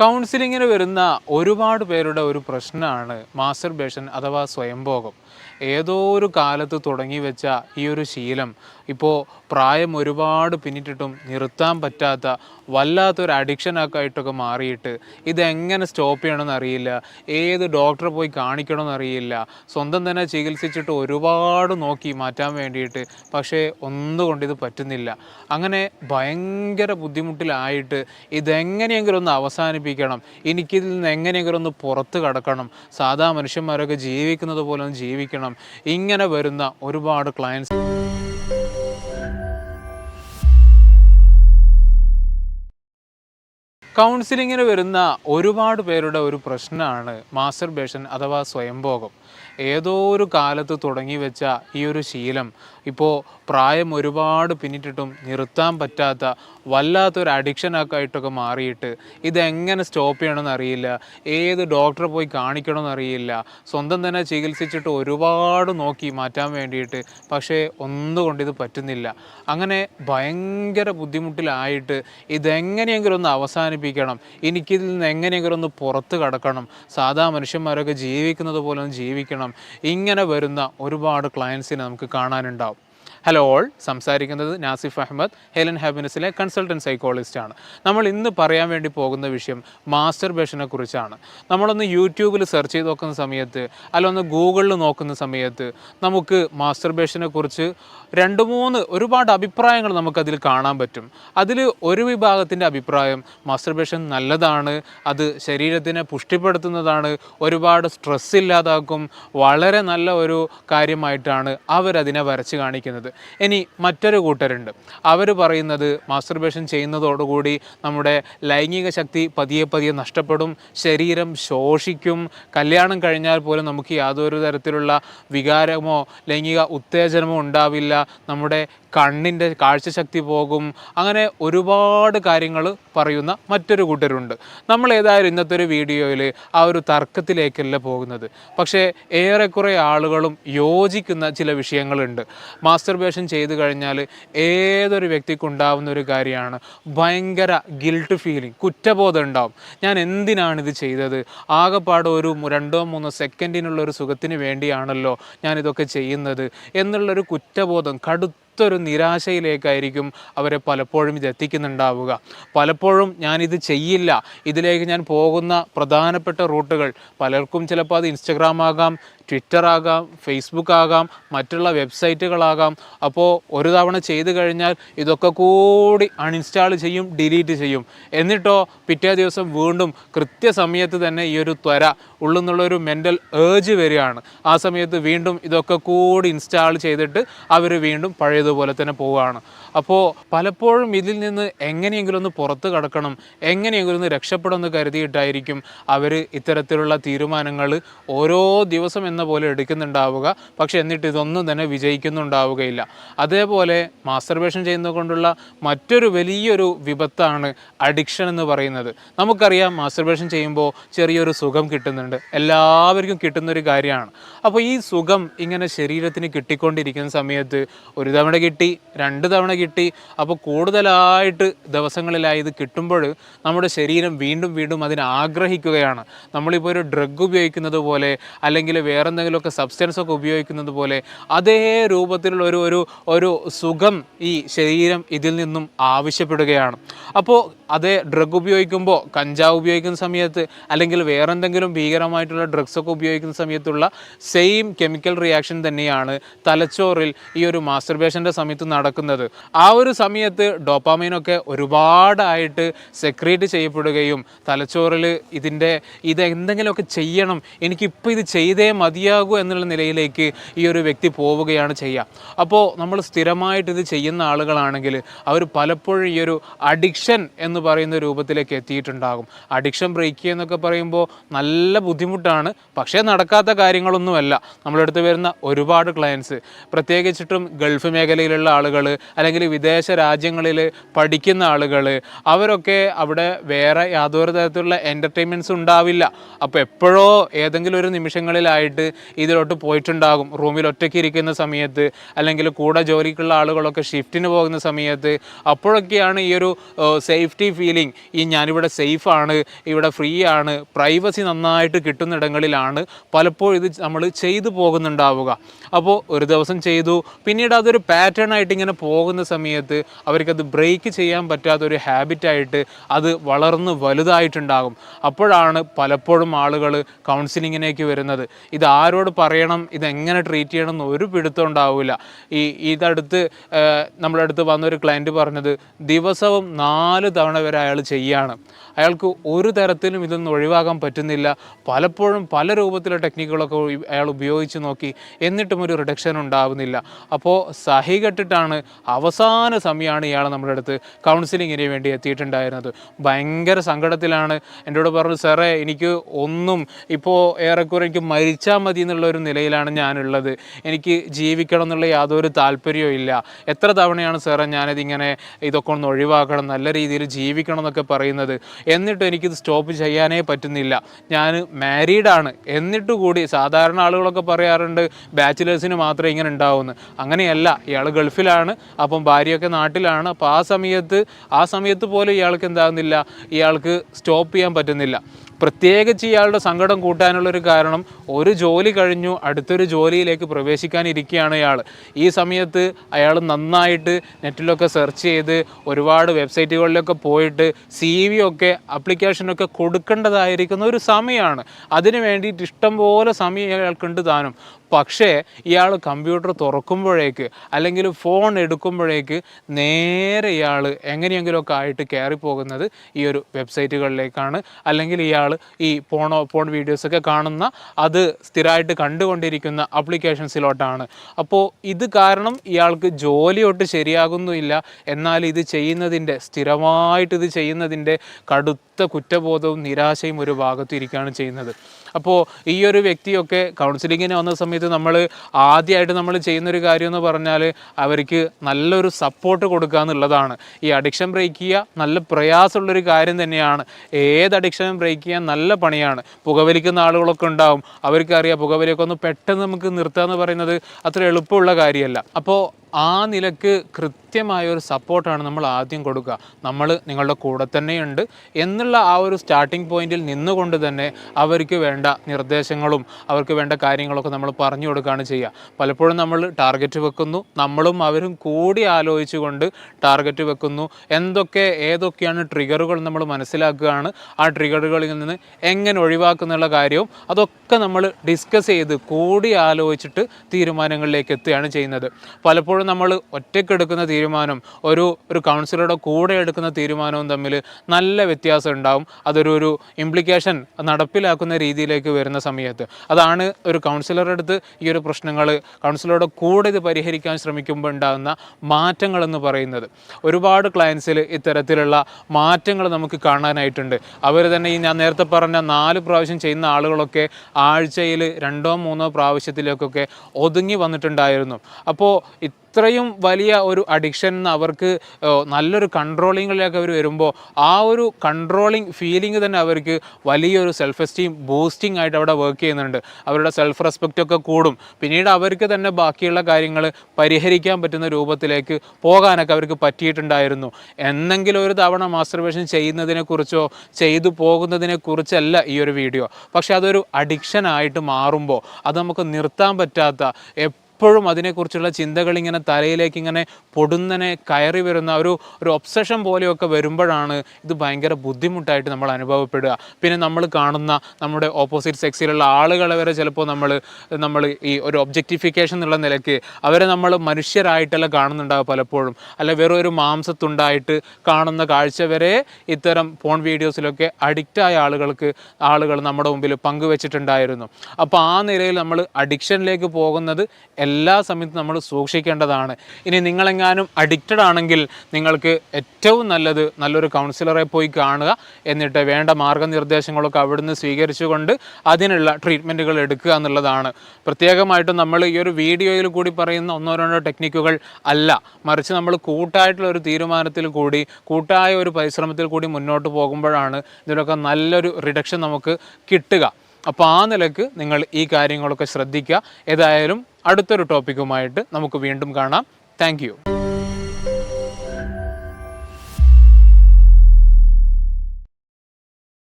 കൗൺസിലിങ്ങിന് വരുന്ന ഒരുപാട് പേരുടെ ഒരു പ്രശ്നമാണ് മാസ്റ്റർബേഷൻ അഥവാ സ്വയംഭോഗം. ഏതോ ഒരു കാലത്ത് തുടങ്ങി വെച്ച ഈ ഒരു ശീലം ഇപ്പോൾ പ്രായം ഒരുപാട് പിന്നിട്ടിട്ടും നിർത്താൻ പറ്റാത്ത വല്ലാത്തൊരു അഡിക്ഷനൊക്കെ ആയിട്ടൊക്കെ മാറിയിട്ട് ഇതെങ്ങനെ സ്റ്റോപ്പ് ചെയ്യണമെന്ന് അറിയില്ല. ഏത് ഡോക്ടറെ പോയി കാണിക്കണമെന്ന് അറിയില്ല. സ്വന്തം തന്നെ ചികിത്സിച്ചിട്ട് ഒരുപാട് നോക്കി മാറ്റാൻ വേണ്ടിയിട്ട് പക്ഷേ ഒന്നുകൊണ്ട് ഇത് പറ്റുന്നില്ല. അങ്ങനെ ഭയങ്കര ബുദ്ധിമുട്ടിലായിട്ട് ഇതെങ്ങനെയെങ്കിലും ഒന്ന് അവസാനിപ്പിക്കണം. എനിക്കിതിൽ നിന്ന് എങ്ങനെയെങ്കിലും ഒന്ന് പുറത്ത് കടക്കണം. സാധാ മനുഷ്യന്മാരൊക്കെ ജീവിക്കുന്നത് പോലെ ഒന്ന് ജീവിക്കണം. ഇങ്ങനെ വരുന്ന ഒരുപാട് ക്ലയൻസ് കൗൺസിലിങ്ങിന് വരുന്ന ഒരുപാട് പേരുടെ ഒരു പ്രശ്നമാണ് മാസ്റ്റർബേഷൻ അഥവാ സ്വയംഭോഗം. ഏതോ ഒരു കാലത്ത് തുടങ്ങി വെച്ച ഈ ഒരു ശീലം ഇപ്പോൾ പ്രായം ഒരുപാട് പിന്നിട്ടിട്ടും നിർത്താൻ പറ്റാത്ത വല്ലാത്തൊരു അഡിക്ഷനൊക്കെ ആയിട്ടൊക്കെ മാറിയിട്ട് ഇതെങ്ങനെ സ്റ്റോപ്പ് ചെയ്യണമെന്ന് അറിയില്ല ഏത് ഡോക്ടറെ പോയി കാണിക്കണമെന്ന് അറിയില്ല സ്വന്തം തന്നെ ചികിത്സിച്ചിട്ട് ഒരുപാട് നോക്കി മാറ്റാൻ വേണ്ടിയിട്ട് പക്ഷേ ഒന്നുകൊണ്ട് ഇത് പറ്റുന്നില്ല. അങ്ങനെ ഭയങ്കര ബുദ്ധിമുട്ടിലായിട്ട് ഇതെങ്ങനെയെങ്കിലും ഒന്ന് അവസാനിപ്പിക്കണം എനിക്കിതിൽ നിന്ന് എങ്ങനെയെങ്കിലും ഒന്ന് പുറത്ത് കടക്കണം സാധാ മനുഷ്യന്മാരൊക്കെ ജീവിക്കുന്നത് പോലെ ഒന്ന് ജീവിക്കണം ഇങ്ങനെ വരുന്ന ഒരുപാട് ക്ലയൻസിനെ നമുക്ക് കാണാനുണ്ടാവും. ഹലോ ഓൾ സംസാരിക്കുന്നത് നാസിഫ് അഹമ്മദ് ഹെലൻ ഹാപ്പിനെസ്സിലെ കൺസൾട്ടന്റ് സൈക്കോളജിസ്റ്റാണ് നമ്മൾ ഇന്ന് പറയാൻ വേണ്ടി പോകുന്ന വിഷയം മാസ്റ്റർബേഷനെ കുറിച്ചാണ്. നമ്മളൊന്ന് യൂട്യൂബിൽ സെർച്ച് ചെയ്ത് നോക്കുന്ന സമയത്ത് അല്ല ഒന്ന് ഗൂഗിളിൽ നോക്കുന്ന സമയത്ത് നമുക്ക് മാസ്റ്റർബേഷനെ കുറിച്ച് രണ്ട് മൂന്ന് ഒരുപാട് അഭിപ്രായങ്ങൾ നമുക്കതിൽ കാണാൻ പറ്റും. അതിൽ ഒരു വിഭാഗത്തിന്റെ അഭിപ്രായം മാസ്റ്റർബേഷൻ നല്ലതാണ് അത് ശരീരത്തിനെ പുഷ്ടിപ്പെടുത്തുന്നതാണ് ഒരുപാട് സ്ട്രെസ് ഇല്ലാതാക്കും വളരെ നല്ല ഒരു കാര്യമായിട്ടാണ് അവരതിനെ വരച്ച് കാണിക്കുന്നത്. ഇനി മറ്റൊരു കൂട്ടരുണ്ട്. അവർ പറയുന്നത് മാസ്റ്റർബേഷൻ ചെയ്യുന്നതോടുകൂടി നമ്മുടെ ലൈംഗിക ശക്തി പതിയെ പതിയെ നഷ്ടപ്പെടും ശരീരം ശോഷിക്കും. കല്യാണം കഴിഞ്ഞാൽ പോലും നമുക്ക് യാതൊരു തരത്തിലുള്ള വികാരമോ ലൈംഗിക ഉത്തേജനമോ ഉണ്ടാവില്ല. നമ്മുടെ കണ്ണിന്റെ കാഴ്ചശക്തി പോകും. അങ്ങനെ ഒരുപാട് കാര്യങ്ങൾ പറയുന്ന മറ്റൊരു കൂട്ടരുണ്ട്. നമ്മൾ ഏതായാലും ഇന്നത്തെ ഒരു വീഡിയോയിൽ ആ ഒരു തർക്കത്തിലേക്കല്ല പോകുന്നത്. പക്ഷേ ഏറെക്കുറെ ആളുകളും യോജിക്കുന്ന ചില വിഷയങ്ങളുണ്ട്. മാസ്റ്റർബേഷൻ ചെയ്തു കഴിഞ്ഞാൽ ഏതൊരു വ്യക്തിക്കും ഉണ്ടാവുന്ന ഒരു കാര്യമാണ് ഭയങ്കര ഗിൽട്ട് ഫീലിംഗ് കുറ്റബോധം ഉണ്ടാവും. ഞാൻ എന്തിനാണിത് ചെയ്തത്? ആകെപ്പാടെ ഒരു രണ്ടോ മൂന്നോ സെക്കൻഡിനുള്ള ഒരു സുഖത്തിന് വേണ്ടിയാണല്ലോ ഞാനിതൊക്കെ ചെയ്യുന്നത്. എന്നുള്ളൊരു കുറ്റബോധം കടുത്ത ഒരു നിരാശയിലേക്കായിരിക്കും അവരെ പലപ്പോഴും ഇത് എത്തിക്കുന്നുണ്ടാവുക. പലപ്പോഴും ഞാനിത് ചെയ്യില്ല. ഇതിലേക്ക് ഞാൻ പോകുന്ന പ്രധാനപ്പെട്ട റൂട്ടുകൾ പലർക്കും ചിലപ്പോൾ അത് ഇൻസ്റ്റഗ്രാം ആകാം ട്വിറ്റർ ആകാം ഫേസ്ബുക്ക് ആകാം മറ്റുള്ള വെബ്സൈറ്റുകളാകാം. അപ്പോൾ ഒരു തവണ ചെയ്തു കഴിഞ്ഞാൽ ഇതൊക്കെ കൂടി അൺഇൻസ്റ്റാൾ ചെയ്യും ഡിലീറ്റ് ചെയ്യും. എന്നിട്ടോ പിറ്റേ ദിവസം വീണ്ടും കൃത്യസമയത്ത് തന്നെ ഈ ഒരു ത്വര ഉള്ളെന്നുള്ളൊരു മെന്റൽ ഏജ് വരികയാണ്. ആ സമയത്ത് വീണ്ടും ഇതൊക്കെ കൂടി ഇൻസ്റ്റാൾ ചെയ്തിട്ട് അവർ വീണ്ടും പഴയതുപോലെ തന്നെ പോവുകയാണ്. അപ്പോൾ പലപ്പോഴും ഇതിൽ നിന്ന് എങ്ങനെയെങ്കിലും ഒന്ന് പുറത്ത് കടക്കണം എങ്ങനെയെങ്കിലും ഒന്ന് രക്ഷപ്പെടുമെന്ന് കരുതിയിട്ടായിരിക്കും അവർ ഇത്തരത്തിലുള്ള തീരുമാനങ്ങൾ ഓരോ ദിവസം എന്ന പോലെ എടുക്കുന്നുണ്ടാവുക. പക്ഷെ എന്നിട്ട് ഇതൊന്നും തന്നെ വിജയിക്കുന്നുണ്ടാവുകയില്ല. അതേപോലെ മാസ്റ്റർബേഷൻ ചെയ്യുന്നത് കൊണ്ടുള്ള മറ്റൊരു വലിയൊരു വിപത്താണ് അഡിക്ഷൻ എന്ന് പറയുന്നത്. നമുക്കറിയാം മാസ്റ്റർബേഷൻ ചെയ്യുമ്പോൾ ചെറിയൊരു സുഖം കിട്ടുന്നുണ്ട്. എല്ലാവർക്കും കിട്ടുന്നൊരു കാര്യമാണ്. അപ്പോൾ ഈ സുഖം ഇങ്ങനെ ശരീരത്തിന് കിട്ടിക്കൊണ്ടിരിക്കുന്ന സമയത്ത് ഒരു തവണ കിട്ടി രണ്ട് തവണ കിട്ടി അപ്പോൾ കൂടുതലായിട്ട് ദിവസങ്ങളിലായി ഇത് കിട്ടുമ്പോൾ നമ്മുടെ ശരീരം വീണ്ടും വീണ്ടും അതിനെ ആഗ്രഹിക്കുകയാണ്. നമ്മളിപ്പോൾ ഒരു ഡ്രഗ് ഉപയോഗിക്കുന്നത് പോലെ അല്ലെങ്കിൽ വേറെ എന്തെങ്കിലുമൊക്കെ സബ്സ്റ്റൻസ് ഒക്കെ ഉപയോഗിക്കുന്നത് പോലെ അതേ രൂപത്തിലുള്ള ഒരു ഒരു ഒരു സുഖം ഈ ശരീരം ഇതിൽ നിന്നും ആവശ്യപ്പെടുകയാണ്. അപ്പോൾ അതേ ഡ്രഗ് ഉപയോഗിക്കുമ്പോൾ കഞ്ചാവ് ഉപയോഗിക്കുന്ന സമയത്ത് അല്ലെങ്കിൽ വേറെ എന്തെങ്കിലും ഭീകരമായിട്ടുള്ള ഡ്രഗ്സൊക്കെ ഉപയോഗിക്കുന്ന സമയത്തുള്ള സെയിം കെമിക്കൽ റിയാക്ഷൻ തന്നെയാണ് തലച്ചോറിൽ ഈ ഒരു മാസ്റ്റർബേഷന്റെ സമയത്ത് നടക്കുന്നത്. ആ ഒരു സമയത്ത് ഡോപ്പാമൈനൊക്കെ ഒരുപാടായിട്ട് സെക്രീറ്റ് ചെയ്യപ്പെടുകയും തലച്ചോറിൽ ഇതിന്റെ ഇത് എന്തെങ്കിലുമൊക്കെ ചെയ്യണം എനിക്കിപ്പോൾ ഇത് ചെയ്തേ മതിയാകൂ എന്നുള്ള നിലയിലേക്ക് ഈ ഒരു വ്യക്തി പോവുകയാണ് ചെയ്യുക. അപ്പോൾ നമ്മൾ സ്ഥിരമായിട്ട് ഇത് ചെയ്യുന്ന ആളുകളാണെങ്കിൽ അവർ പലപ്പോഴും ഈ ഒരു അഡിക്ഷൻ എന്ന് പറയുന്ന രൂപത്തിലേക്ക് എത്തിയിട്ടുണ്ടാകും. അഡിക്ഷൻ ബ്രേക്ക് എന്നൊക്കെ പറയുമ്പോൾ നല്ല ബുദ്ധിമുട്ടാണ്. പക്ഷേ നടക്കാത്ത കാര്യങ്ങളൊന്നുമല്ല. നമ്മളെടുത്ത് വരുന്ന ഒരുപാട് ക്ലയൻസ് പ്രത്യേകിച്ചിട്ടും ഗൾഫ് മേഖലയിലുള്ള ആളുകൾ അല്ലെങ്കിൽ വിദേശ രാജ്യങ്ങളിൽ പഠിക്കുന്ന ആളുകൾ. അവരൊക്കെ അവിടെ വേറെ യാതൊരു തരത്തിലുള്ള എന്റർടൈൻമെന്റ്സ് ഉണ്ടാവില്ല. അപ്പോൾ എപ്പോഴോ ഏതെങ്കിലും ഒരു നിമിഷങ്ങളിലായിട്ട് ഇതിലോട്ട് പോയിട്ടുണ്ടാകും. റൂമിൽ ഒറ്റയ്ക്ക് ഇരിക്കുന്ന സമയത്ത് അല്ലെങ്കിൽ കൂടെ ജോലിക്കുള്ള ആളുകളൊക്കെ ഷിഫ്റ്റിന് പോകുന്ന സമയത്ത്. അപ്പോഴൊക്കെയാണ് ഈ ഒരു സേഫ്റ്റി ഫീലിംഗ് ഈ ഞാനിവിടെ സേഫാണ് ഇവിടെ ഫ്രീ ആണ് പ്രൈവസി നന്നായിട്ട് കിട്ടുന്നിടങ്ങളിലാണ് പലപ്പോഴും ഇത് നമ്മൾ ചെയ്തു പോകുന്നുണ്ടാവുക. അപ്പോൾ ഒരു ദിവസം ചെയ്തു പിന്നീട് അതൊരു പാറ്റേൺ ആയിട്ട് ഇങ്ങനെ പോകുന്ന സമയത്ത് അവർക്കത് ബ്രേക്ക് ചെയ്യാൻ പറ്റാത്തൊരു ഹാബിറ്റായിട്ട് അത് വളർന്ന് വലുതായിട്ടുണ്ടാകും. അപ്പോഴാണ് പലപ്പോഴും ആളുകൾ കൗൺസിലിങ്ങിലേക്ക് വരുന്നത്. ഇത് ആരോട് പറയണം ഇതെങ്ങനെ ട്രീറ്റ് ചെയ്യണം എന്ന് ഒരു പിടുത്തം ഉണ്ടാവില്ല. ഈ ഇതടുത്ത് നമ്മുടെ അടുത്ത് വന്നൊരു ക്ലയന്റ് പറഞ്ഞത് ദിവസവും നാല് തവണ വരെ അയാൾ ചെയ്യുകയാണ് അയാൾക്ക് ഒരു തരത്തിലും ഇതൊന്നും ഒഴിവാക്കാൻ പറ്റുന്നില്ല. പലപ്പോഴും പല രൂപത്തിലുള്ള ടെക്നിക്കുകളൊക്കെ അയാൾ ഉപയോഗിച്ച് നോക്കി എന്നിട്ടും ഒരു റിഡക്ഷൻ ഉണ്ടാവുന്നില്ല. അപ്പോൾ സഹി കെട്ടിട്ടാണ് അവസാന സമയമാണ് ഇയാൾ നമ്മുടെ അടുത്ത് കൗൺസിലിങ്ങിന് വേണ്ടി എത്തിയിട്ടുണ്ടായിരുന്നത്. ഭയങ്കര സങ്കടത്തിലാണ്. എന്നോട് പറഞ്ഞു സാറേ എനിക്ക് ഒന്നും ഇപ്പോൾ ഏറെക്കുറെ എനിക്ക് മരിച്ചാൽ മതി എന്നുള്ള ഒരു നിലയിലാണ് ഞാനുള്ളത്. എനിക്ക് ജീവിക്കണം എന്നുള്ള യാതൊരു താല്പര്യവും ഇല്ല. എത്ര തവണയാണ് സാറേ ഞാനിതിങ്ങനെ ഇതൊക്കെ ഒന്ന് ഒഴിവാക്കണം? നല്ല രീതിയിൽ ജീവിക്കണം എന്നൊക്കെ പറയുന്നത്. എന്നിട്ട് എനിക്കിത് സ്റ്റോപ്പ് ചെയ്യാനേ പറ്റുന്നില്ല. ഞാൻ മാരീഡാണ്. എന്നിട്ട് കൂടി സാധാരണ ആളുകളൊക്കെ പറയാറുണ്ട് ബാച്ചിലേഴ്സിന് മാത്രമേ ഇങ്ങനെ ഉണ്ടാവുമെന്ന് അങ്ങനെയല്ല ഇയാൾ ഗൾഫിലാണ് അപ്പം ഭാര്യയൊക്കെ നാട്ടിലാണ്. അപ്പോൾ ആ സമയത്ത് ആ സമയത്ത് പോലും ഇയാൾക്ക് എന്താകുന്നില്ല ഇയാൾക്ക് സ്റ്റോപ്പ് ചെയ്യാൻ പറ്റുന്നില്ല. പ്രത്യേകിച്ച് ഇയാളുടെ സങ്കടം കൂട്ടാനുള്ളൊരു കാരണം ഒരു ജോലി കഴിഞ്ഞു അടുത്തൊരു ജോലിയിലേക്ക് പ്രവേശിക്കാനിരിക്കുകയാണ് ഇയാൾ. ഈ സമയത്ത് അയാൾ നന്നായിട്ട് നെറ്റിലൊക്കെ സെർച്ച് ചെയ്ത് ഒരുപാട് വെബ്സൈറ്റുകളിലൊക്കെ പോയിട്ട് സി വി ഒക്കെ അപ്ലിക്കേഷനൊക്കെ കൊടുക്കേണ്ടതായിരിക്കുന്ന ഒരു സമയമാണ്. അതിന് വേണ്ടിയിട്ട് ഇഷ്ടം പോലെ സമയം അയാൾക്കുണ്ട് താനും. പക്ഷേ ഇയാൾ കമ്പ്യൂട്ടർ തുറക്കുമ്പോഴേക്ക് അല്ലെങ്കിൽ ഫോൺ എടുക്കുമ്പോഴേക്ക് നേരെ ഇയാൾ എങ്ങനെയെങ്കിലുമൊക്കെ ആയിട്ട് കയറി പോകുന്നത് ഈ ഒരു വെബ്സൈറ്റുകളിലേക്കാണ്. അല്ലെങ്കിൽ ഇയാൾ ഈ പോണോ പോൺ വീഡിയോസൊക്കെ കാണുന്ന അത് സ്ഥിരമായിട്ട് കണ്ടുകൊണ്ടിരിക്കുന്ന അപ്ലിക്കേഷൻസിലോട്ടാണ്. അപ്പോൾ ഇത് കാരണം ഇയാൾക്ക് ജോലിയൊട്ട് ശരിയാകുന്നുമില്ല. എന്നാൽ ഇത് ചെയ്യുന്നതിന്റെ സ്ഥിരമായിട്ട് ഇത് ചെയ്യുന്നതിന്റെ കടുത്ത കുറ്റബോധവും നിരാശയും ഒരു ഭാഗത്ത് ഇരിക്കുകയാണ് ചെയ്യുന്നത്. അപ്പോൾ ഈ ഒരു വ്യക്തിയൊക്കെ കൗൺസിലിങ്ങിന് വന്ന സമയത്ത് നമ്മൾ ആദ്യമായിട്ട് നമ്മൾ ചെയ്യുന്നൊരു കാര്യം എന്ന് പറഞ്ഞാൽ അവർക്ക് നല്ലൊരു സപ്പോർട്ട് കൊടുക്കുക എന്നുള്ളതാണ് ഈ അഡിക്ഷൻ ബ്രേക്ക് ചെയ്യുക നല്ല പ്രയാസമുള്ളൊരു കാര്യം തന്നെയാണ്. ഏത് അഡിക്ഷനും ബ്രേക്ക് ചെയ്യാൻ നല്ല പണിയാണ്. പുകവലിക്കുന്ന ആളുകളൊക്കെ ഉണ്ടാവും. അവർക്കറിയാം പുകവലിയൊക്കെ ഒന്ന് പെട്ടെന്ന് നമുക്ക് നിർത്തുക എന്ന് പറയുന്നത് അത്ര എളുപ്പമുള്ള കാര്യമല്ല. അപ്പോൾ ആ നിലയ്ക്ക് കൃത്യമായ ഒരു സപ്പോർട്ടാണ് നമ്മൾ ആദ്യം കൊടുക്കുക. നമ്മൾ നിങ്ങളുടെ കൂടെ തന്നെയുണ്ട് എന്നുള്ള ആ ഒരു സ്റ്റാർട്ടിംഗ് പോയിന്റിൽ നിന്നുകൊണ്ട് തന്നെ അവർക്ക് വേണ്ട നിർദ്ദേശങ്ങളും അവർക്ക് വേണ്ട കാര്യങ്ങളൊക്കെ നമ്മൾ പറഞ്ഞു കൊടുക്കുകയാണ് ചെയ്യുക. പലപ്പോഴും നമ്മൾ ടാർഗറ്റ് വെക്കുന്നു നമ്മളും അവരും കൂടി ആലോചിച്ചുകൊണ്ട് ടാർഗറ്റ് വെക്കുന്നു. എന്തൊക്കെ ഏതൊക്കെയാണ് ട്രിഗറുകൾ നമ്മൾ മനസ്സിലാക്കുകയാണ് ആ ട്രിഗറുകളിൽ നിന്ന് എങ്ങനെ ഒഴിവാക്കുന്നുള്ള കാര്യവും അതൊക്കെ നമ്മൾ ഡിസ്കസ് ചെയ്ത് കൂടി ആലോചിച്ചിട്ട് തീരുമാനങ്ങളിലേക്ക് എത്തുകയാണ് ചെയ്യുന്നത്. പലപ്പോഴും നമ്മൾ ഒറ്റയ്ക്ക് എടുക്കുന്ന തീരുമാനം ഒരു ഒരു കൗൺസിലറുടെ കൂടെ എടുക്കുന്ന തീരുമാനവും തമ്മിൽ നല്ല വ്യത്യാസം ഉണ്ടാവും. അതൊരു ഒരു ഇംപ്ലിക്കേഷൻ നടപ്പിലാക്കുന്ന രീതിയിലേക്ക് വരുന്ന സമയത്ത്. അതാണ് ഒരു കൗൺസിലറുടെ അടുത്ത് ഈ ഒരു പ്രശ്നങ്ങൾ കൗൺസിലറുടെ കൂടെ ഇത് പരിഹരിക്കാൻ ശ്രമിക്കുമ്പോൾ ഉണ്ടാകുന്ന മാറ്റങ്ങളെന്ന് പറയുന്നത്. ഒരുപാട് ക്ലയൻസിൽ ഇത്തരത്തിലുള്ള മാറ്റങ്ങൾ നമുക്ക് കാണാനായിട്ടുണ്ട്. അവർ തന്നെ ഈ ഞാൻ നേരത്തെ പറഞ്ഞ നാല് പ്രാവശ്യം ചെയ്യുന്ന ആളുകളൊക്കെ ആഴ്ചയിൽ രണ്ടോ മൂന്നോ പ്രാവശ്യത്തിലേക്കൊക്കെ ഒതുങ്ങി വന്നിട്ടുണ്ടായിരുന്നു. അപ്പോൾ ഇത്രയും വലിയ ഒരു അഡിക്ഷൻ അവർക്ക് നല്ലൊരു കൺട്രോളിങ്ങിലേക്ക് അവർ വരുമ്പോൾ ആ ഒരു കൺട്രോളിങ് ഫീലിംഗ് തന്നെ അവർക്ക് വലിയൊരു സെൽഫ് എസ്റ്റീം ബൂസ്റ്റിംഗ് ആയിട്ട് അവിടെ വർക്ക് ചെയ്യുന്നുണ്ട്. അവരുടെ സെൽഫ് റെസ്പെക്റ്റ് ഒക്കെ കൂടും. പിന്നീട് അവർക്ക് തന്നെ ബാക്കിയുള്ള കാര്യങ്ങൾ പരിഹരിക്കാൻ പറ്റുന്ന രൂപത്തിലേക്ക് പോകാനൊക്കെ അവർക്ക് പറ്റിയിട്ടുണ്ടായിരുന്നു. എന്നെങ്കിലും ഒരു തവണ മാസ്റ്റർബേഷൻ ചെയ്യുന്നതിനെക്കുറിച്ചോ ചെയ്തു പോകുന്നതിനെക്കുറിച്ചല്ല ഈ ഒരു വീഡിയോ പക്ഷേ അതൊരു അഡിക്ഷൻ ആയിട്ട് മാറുമ്പോൾ അത് നമുക്ക് നിർത്താൻ പറ്റാത്ത എപ്പോഴും അതിനെക്കുറിച്ചുള്ള ചിന്തകൾ ഇങ്ങനെ തലയിലേക്ക് ഇങ്ങനെ പൊടുന്നനെ കയറി വരുന്ന ഒരു ഒരു ഒബ്സഷൻ പോലെയൊക്കെ വരുമ്പോഴാണ് ഇത് ഭയങ്കര ബുദ്ധിമുട്ടായിട്ട് നമ്മൾ അനുഭവപ്പെടുക. പിന്നെ നമ്മൾ കാണുന്ന നമ്മുടെ ഓപ്പോസിറ്റ് സെക്സിലുള്ള ആളുകളെ വരെ ചിലപ്പോൾ നമ്മൾ നമ്മൾ ഈ ഒരു ഒബ്ജക്റ്റിഫിക്കേഷൻ എന്നുള്ള നിലയ്ക്ക് അവരെ നമ്മൾ മനുഷ്യരായിട്ടല്ല കാണുന്നുണ്ടാവുക പലപ്പോഴും. അല്ല വെറും ഒരു മാംസത്തുണ്ടായിട്ട് കാണുന്ന കാഴ്ച വരെ ഇത്തരം ഫോൺ വീഡിയോസിലൊക്കെ അഡിക്റ്റായ ആളുകൾക്ക് ആളുകൾ നമ്മുടെ മുമ്പിൽ പങ്കുവച്ചിട്ടുണ്ടായിരുന്നു. അപ്പോൾ ആ നിലയിൽ നമ്മൾ അഡിക്ഷനിലേക്ക് പോകുന്നത് എല്ലാ സമയത്തും നമ്മൾ സൂക്ഷിക്കേണ്ടതാണ്. ഇനി നിങ്ങളെങ്ങാനും അഡിക്റ്റഡ് ആണെങ്കിൽ നിങ്ങൾക്ക് ഏറ്റവും നല്ലത് നല്ലൊരു കൗൺസിലറെ പോയി കാണുക. എന്നിട്ട് വേണ്ട മാർഗനിർദ്ദേശങ്ങളൊക്കെ അവിടുന്ന് സ്വീകരിച്ചുകൊണ്ട് അതിനുള്ള ട്രീറ്റ്മെന്റുകൾ എടുക്കുക എന്നുള്ളതാണ്. പ്രത്യേകമായിട്ടും നമ്മൾ ഈ ഒരു വീഡിയോയിൽ കൂടി പറയുന്ന ഒന്നോ രണ്ടോ ടെക്നിക്കുകൾ അല്ല. മറിച്ച് നമ്മൾ കൂട്ടായിട്ടുള്ള ഒരു തീരുമാനത്തിൽ കൂടി കൂട്ടായ ഒരു പരിശ്രമത്തിൽ കൂടി മുന്നോട്ട് പോകുമ്പോഴാണ് ഇതിനൊക്കെ നല്ലൊരു റിഡക്ഷൻ നമുക്ക് കിട്ടുക. അപ്പോൾ ആ നിലയ്ക്ക് നിങ്ങൾ ഈ കാര്യങ്ങളൊക്കെ ശ്രദ്ധിക്കുക. ഏതായാലും അടുത്തൊരു ടോപ്പിക്കുമായിട്ട് നമുക്ക് വീണ്ടും കാണാം. താങ്ക്